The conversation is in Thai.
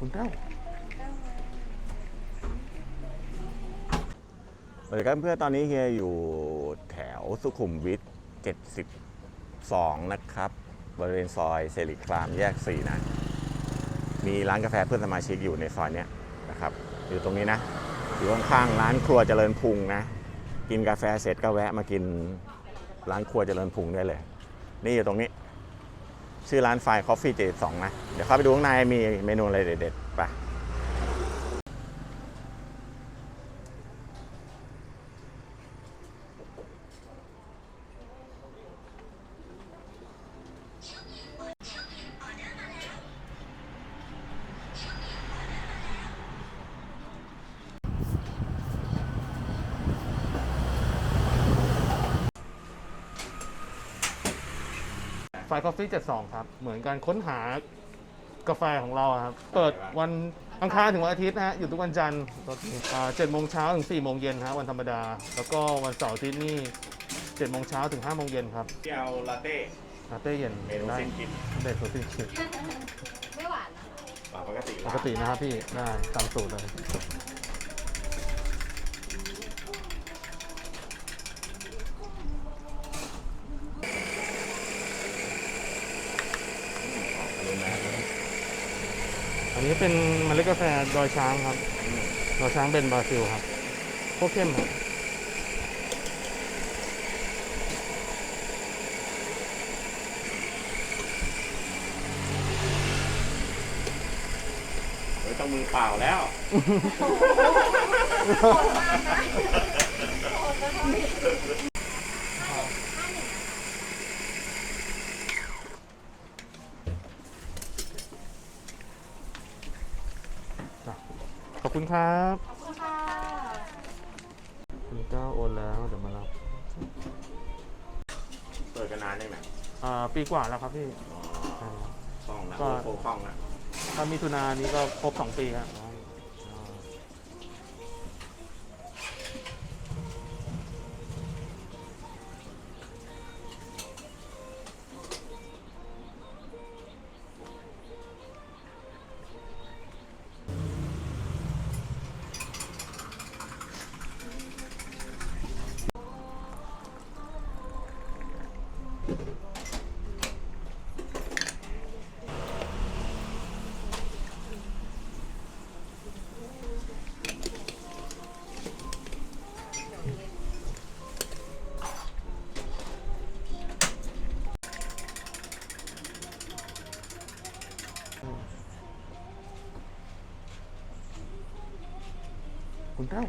คุณเต้าสวัสดีครับเพื่อนตอนนี้เฮียอยู่แถวสุขุมวิท 72 นะครับ บริเวณซอยเสรีครามแยก 4 นะ มีร้านกาแฟเพื่อนสมาชิกอยู่ในซอยนี้นะครับ อยู่ตรงนี้นะ อยู่ข้างๆร้านครัวเจริญพุงนะ กินกาแฟเสร็จก็แวะมากินร้านครัวเจริญพุงได้เลย นี่อยู่ตรงนี้ ชื่อร้านไฟคอฟฟี่เจสองนะ เดี๋ยวเข้าไปดูข้างในมีเมนูอะไรเด็ดๆไป ไฟคอฟฟี่72 ครับ เหมือนการค้นหากาแฟของเราอะครับ เปิดวันอังคารถึงวันอาทิตย์นะฮะอยู่ทุกวันจันทร์เจ็ดโมงเช้าถึง4โมงเย็นฮะวันธรรมดา แล้วก็วันเสาร์อาทิตย์นี่7โมงเช้าถึง5โมงเย็นครับที่เอาลาเต้ลาเต้เย็นเมนูได้สิ้นคิดได้สูตรสิ้นคิดไม่หวานนะคะปกติปกตินะครับพี่ได้ตามสูตรเลย อันนี้เป็นเมล็ดกาแฟดอยช้างครับดอยช้างเป็นบราซิลครับโคตรเข้มครับเฮ้ยต้องมือเปล่าแล้วขอบ คุณครับขอบคุณค่ะคุณเก้าโอนแล้วเดี๋ยวมารับเปิดกันนานได้ไหมอ่าปีกว่าแล้วครับพี่อ๋ออ่าคล่องนะก็ โอ้โหคล่องนะถ้ามิถุนายนนี้ก็ครบสองปีครับ คุณเต้า